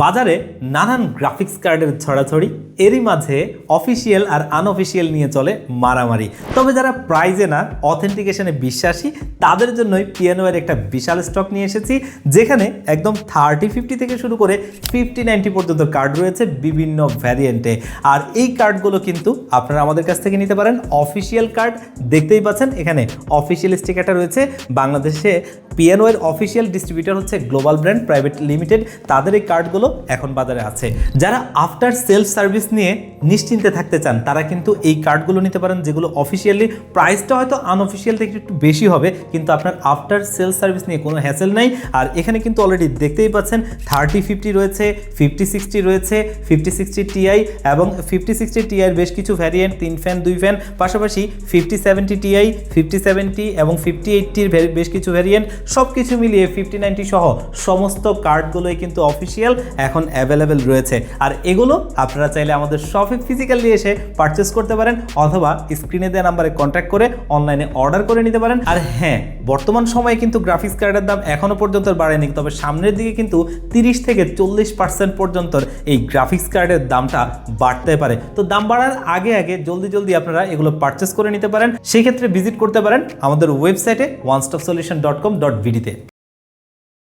বাজারে নানান গ্রাফিক্স কার্ডের ছড়াছড়ি, এরই মাঝে অফিসিয়াল আর আনঅফিসিয়াল নিয়ে চলে মারামারি। তবে যারা প্রাইজে না, অথেন্টিকেশনে বিশ্বাসী, তাদের জন্যই পিয়ানোয়ের একটা বিশাল স্টক নিয়ে এসেছি, যেখানে একদম থার্টি ফিফটি থেকে শুরু করে ফিফটি নাইনটি পর্যন্ত কার্ড রয়েছে বিভিন্ন ভ্যারিয়েন্টে। আর এই কার্ডগুলো কিন্তু আপনারা আমাদের কাছ থেকে নিতে পারেন। অফিসিয়াল কার্ড দেখতেই পাচ্ছেন, এখানে অফিসিয়াল স্টিকারটা রয়েছে। বাংলাদেশে পিয়ানোয়ের অফিসিয়াল ডিস্ট্রিবিউটর হচ্ছে গ্লোবাল ব্র্যান্ড প্রাইভেট লিমিটেড। তাদের এই কার্ডগুলো এখন বাজারে আছে। যারা আফটার সেলফ সার্ভিস নিয়ে নিশ্চিন্তে থাকতে চান, তারা কিন্তু এই কার্ডগুলো নিতে পারেন যেগুলো অফিসিয়ালি প্রাইসটা হয়তো আনঅফিসিয়াল থেকে একটু বেশি হবে, কিন্তু আপনার আফটার সেল সার্ভিস নিয়ে কোনো হ্যাসেল নাই। আর এখানে কিন্তু অলরেডি দেখতেই পাচ্ছেন থার্টি ফিফটি রয়েছে ফিফটি সিক্সটি রয়েছে ফিফটি সিক্সটি টিআই এবং ফিফটি সিক্সটি টিআইয়ের বেশ কিছু ভ্যারিয়েন্ট তিন ফ্যান দুই ফ্যান পাশাপাশি fifty seventy TI fifty seventy এবং ফিফটি এইটটির বেশ কিছু ভ্যারিয়েন্ট সব কিছু মিলিয়ে ফিফটি নাইনটি সহ সমস্ত কার্ডগুলোই কিন্তু অফিসিয়াল এখন অ্যাভেলেবেল রয়েছে। আর এগুলো আপনারা চাইলে আমাদের শপে ফিজিক্যালি এসে পারচেস করতে পারেন অথবা স্ক্রিনে দেওয়া নাম্বারে কন্ট্যাক্ট করে অনলাইনে অর্ডার করে নিতে পারেন। আর হ্যাঁ বর্তমান সময়ে কিন্তু গ্রাফিক্স কার্ডের দাম এখনও পর্যন্ত বাড়েনি, তবে সামনের দিকে কিন্তু তিরিশ থেকে চল্লিশ পার্সেন্ট পর্যন্ত এই গ্রাফিক্স কার্ডের দামটা বাড়তে পারে। তো দাম বাড়ার আগে আগে জলদি জলদি আপনারা এগুলো পারচেস করে নিতে পারেন। সেই ক্ষেত্রে ভিজিট করতে পারেন আমাদের ওয়েবসাইটে one stop solution dot com dot ভিডিতে